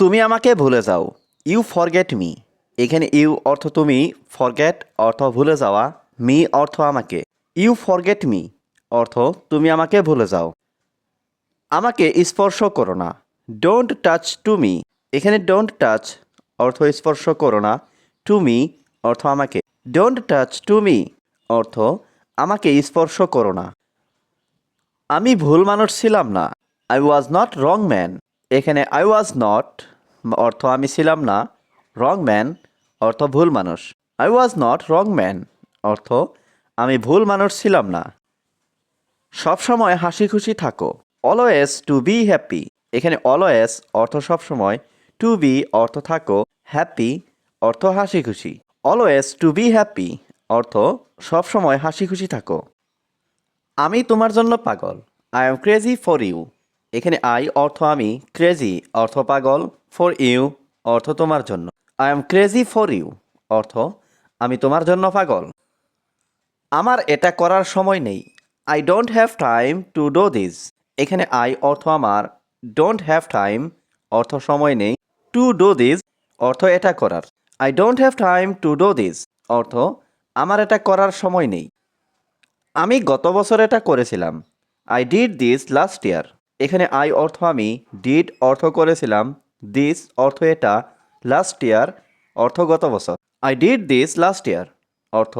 তুমি আমাকে ভুলে যাও। ইউ ফরগেট মি এখানে ইউ অর্থ তুমি ফরগেট অর্থ ভুলে যাওয়া মি অর্থ আমাকে। ইউ ফরগেট মি অর্থ তুমি আমাকে ভুলে যাও। আমাকে স্পর্শ করো না। ডোন্ট টাচ টু মি এখানে ডোন্ট টাচ অর্থ স্পর্শ করো না। টু মি অর্থ আমাকে। ডোন্ট টাচ টু মি অর্থ আমাকে স্পর্শ করো না। আমি ভুল মানুষ ছিলাম না। I was not wrong man এখানে আই ওয়াজ নট অর্থ আমি ছিলাম না রং ম্যান অর্থ ভুল মানুষ। I was not wrong man অর্থ আমি ভুল মানুষ ছিলাম না। সবসময় হাসি খুশি থাকো। অলওয়েজ টু বি হ্যাপি এখানে অলওয়েজ অর্থ সবসময় টু বি অর্থ থাকো। হ্যাপি অর্থ হাসি খুশি। অলওয়েজ টু বি হ্যাপি অর্থ সবসময় হাসি খুশি থাকো। আমি তোমার জন্য পাগল। I am crazy for you এখানে আই অর্থ আমি ক্রেজি অর্থ পাগল ফর ইউ অর্থ তোমার জন্য। I am crazy for you অর্থ আমি তোমার জন্য পাগল। আমার এটা করার সময় নেই। I don't have time to do this এখানে আই অর্থ আমার। ডোন্ট হ্যাভ টাইম অর্থ সময় নেই। টু ডো দিস অর্থ এটা করার। I don't have time to do this অর্থ আমার এটা করার সময় নেই। আমি গত বছর এটা করেছিলাম। I did this last year এখানে আই অর্থ আমি ডিড অর্থ করেছিলাম দিস অর্থ এটা লাস্ট ইয়ার অর্থ গত বছর। I did this last year অর্থ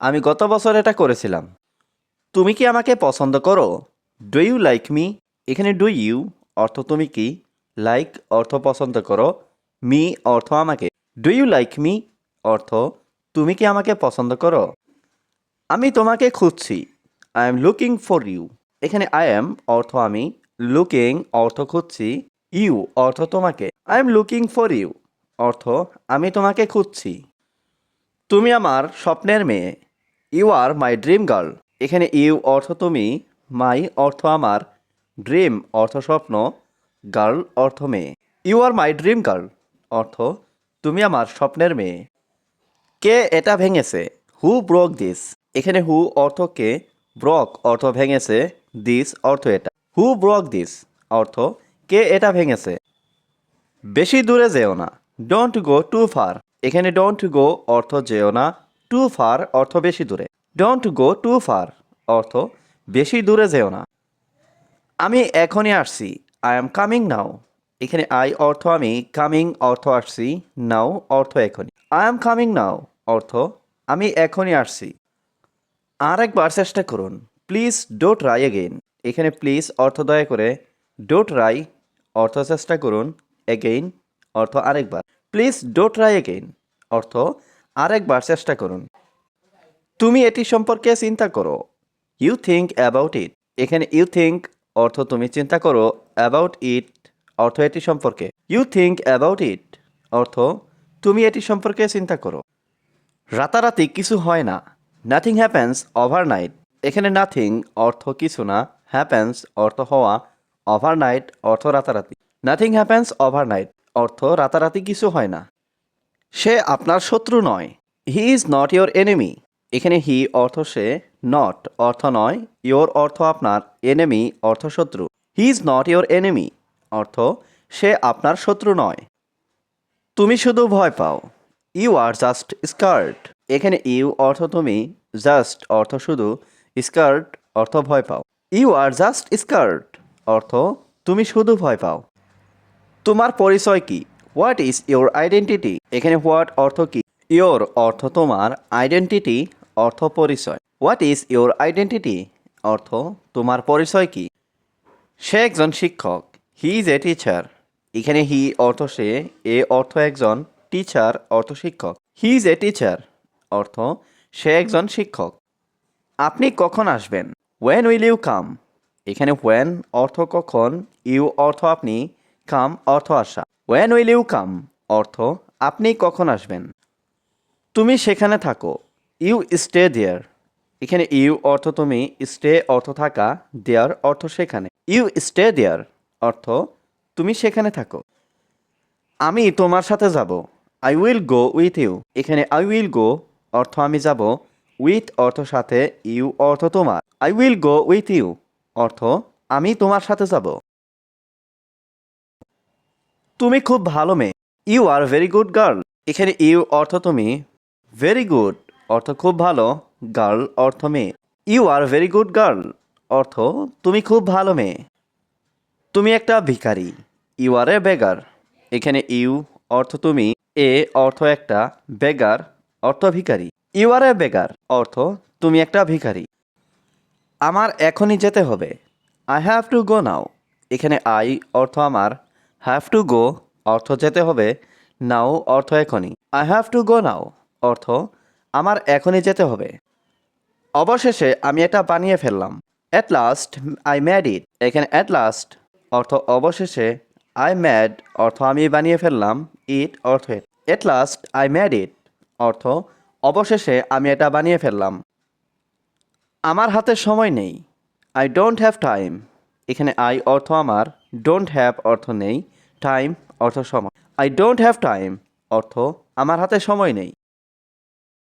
আমি গত বছর এটা করেছিলাম। তুমি কি আমাকে পছন্দ করো? ডু ইউ লাইক মি এখানে ডু ইউ অর্থ তুমি কি? লাইক অর্থ পছন্দ করো। মি অর্থ আমাকে। ডু ইউ লাইক মি অর্থ তুমি কি আমাকে পছন্দ করো? আমি তোমাকে খুঁজছি। I am looking for you এখানে আই এম অর্থ আমি। লুকিং অর্থ খুঁজছি ইউ অর্থ তোমাকে। I am looking for you অর্থ আমি তোমাকে খুঁজছি। তুমি আমার স্বপ্নের মেয়ে। You are my dream girl এখানে ইউ অর্থ তুমি মাই অর্থ আমার। ড্রিম অর্থ স্বপ্ন গার্ল অর্থ মেয়ে। You are my dream girl অর্থ তুমি আমার স্বপ্নের মেয়ে। কে এটা ভেঙেছে? হু ব্রক দিস এখানে হু অর্থ কে? ব্রক অর্থ ভেঙেছে। দিস অর্থ এটা। হু ব্রক দিস অর্থ, কে এটা ভেঙেছে? বেশি দূরে যেও না। ডোন্ট গো টু ফার এখানে ডোন্ট গো অর্থ যেও না। টু ফার অর্থ বেশি দূরে। ডোন্ট গো টু ফার অর্থ, বেশি দূরে যেও না। আমি এখনই আসছি। আই এম কামিং নাও এখানে আই অর্থ আমি কামিং অর্থ আসছি। নাও অর্থ এখনই। আই এম কামিং নাও অর্থ, আমি এখনই আসছি। আর একবার চেষ্টা করুন। প্লিজ ডো ট্রাই এগেইন এখানে প্লিজ অর্থ দয়া করে ডোট রাই অর্থ চেষ্টা করুন এগেইন অর্থ আরেকবার। প্লিজ ডো রাই এগেইন অর্থ আরেকবার চেষ্টা করুন। তুমি এটি সম্পর্কে চিন্তা করো। ইউ থিঙ্ক অ্যাবাউট ইট এখানে ইউ থিঙ্ক অর্থ তুমি চিন্তা করো অ্যাবাউট ইট অর্থ এটি সম্পর্কে। ইউ থিঙ্ক অ্যাবাউট ইট অর্থ তুমি এটি সম্পর্কে চিন্তা করো। রাতারাতি কিছু হয় না। নাথিং হ্যাপেন্স ওভারনাইট এখানে নাথিং অর্থ কিছু না। হ্যাপেন্স অর্থ হওয়া ওভারনাইট অর্থ রাতারাতি। নাথিং হ্যাপেন্স ওভারনাইট অর্থ রাতারাতি কিছু হয় না। সে আপনার শত্রু নয়। He is not your enemy এখানে হি অর্থ সে নট অর্থ নয়। ইয়োর অর্থ আপনার এনিমি অর্থ শত্রু। He is not your enemy অর্থ সে আপনার শত্রু নয়। তুমি শুধু ভয় পাও। ইউ আর জাস্ট স্কার্ট এখানে ইউ অর্থ তুমি জাস্ট অর্থ শুধু স্কার্ট অর্থ ভয় পাও। You are just scared. অর্থ, তুমি শুধু ভয় পাও। তোমার পরিচয় কি? What is your identity? এখানে হোয়াট অর্থ কি? ইওর অর্থ তোমার আইডেন্টিটি, অর্থ পরিচয়। What is your identity? অর্থ, তোমার পরিচয় কি? সে একজন শিক্ষক। He is a teacher. এখানে হি অর্থ সে, এ অর্থ একজন টিচার, অর্থ শিক্ষক। He is a teacher. অর্থ, সে একজন শিক্ষক। আপনি কখন আসবেন? ওয়েন উইল ইউ কাম এখানে ওয়েন অর্থ কখন ইউ অর্থ আপনি কাম অর্থ আসা। ওয়েন উইল ইউ কাম অর্থ আপনি কখন আসবেন। তুমি সেখানে থাকো। ইউ স্টে দেয়ার এখানে ইউ অর্থ তুমি স্টে অর্থ থাকা দেয়ার অর্থ সেখানে। ইউ স্টে দেয়ার অর্থ তুমি সেখানে থাকো। আমি তোমার সাথে যাব। I will go with you এখানে আই উইল গো অর্থ আমি যাব। উইথ অর্থ সাথে ইউ অর্থ তোমার। I will go with you. অর্থ, আমি তোমার সাথে যাব। তুমি খুব ভালো মেয়ে। You are very good girl. এখানে ইউ অর্থ তুমি। Very good. অর্থ খুব ভালো। গার্ল অর্থ মেয়ে। You are very good girl. অর্থ, তুমি খুব ভালো মেয়ে। তুমি একটা ভিখারি। You are a beggar. এখানে ইউ অর্থ তুমি। এ অর্থ একটা। বেগার, অর্থ ভিখারি। ইউ আর এ বেকার অর্থ, তুমি একটা ভিখারি। আমার এখনই যেতে হবে। I have to go now এখানে আই অর্থ আমার। হ্যাভ টু গো অর্থ যেতে হবে। নাও অর্থ এখনই। I have to go now অর্থ, আমার এখনই যেতে হবে। অবশেষে আমি এটা বানিয়ে ফেললাম। At last I made it এখানে অ্যাট লাস্ট অর্থ অবশেষে আই ম্যাড অর্থ আমি বানিয়ে ফেললাম। ইট অর্থ at last I made it অর্থ অবশেষে আমি এটা বানিয়ে ফেললাম। আমার হাতে সময় নেই। আই ডোন্ট হ্যাভ টাইম এখানে আই অর্থ আমার ডোন্ট হ্যাভ অর্থ নেই। টাইম অর্থ সময়। আই ডোন্ট হ্যাভ টাইম অর্থ আমার হাতে সময় নেই।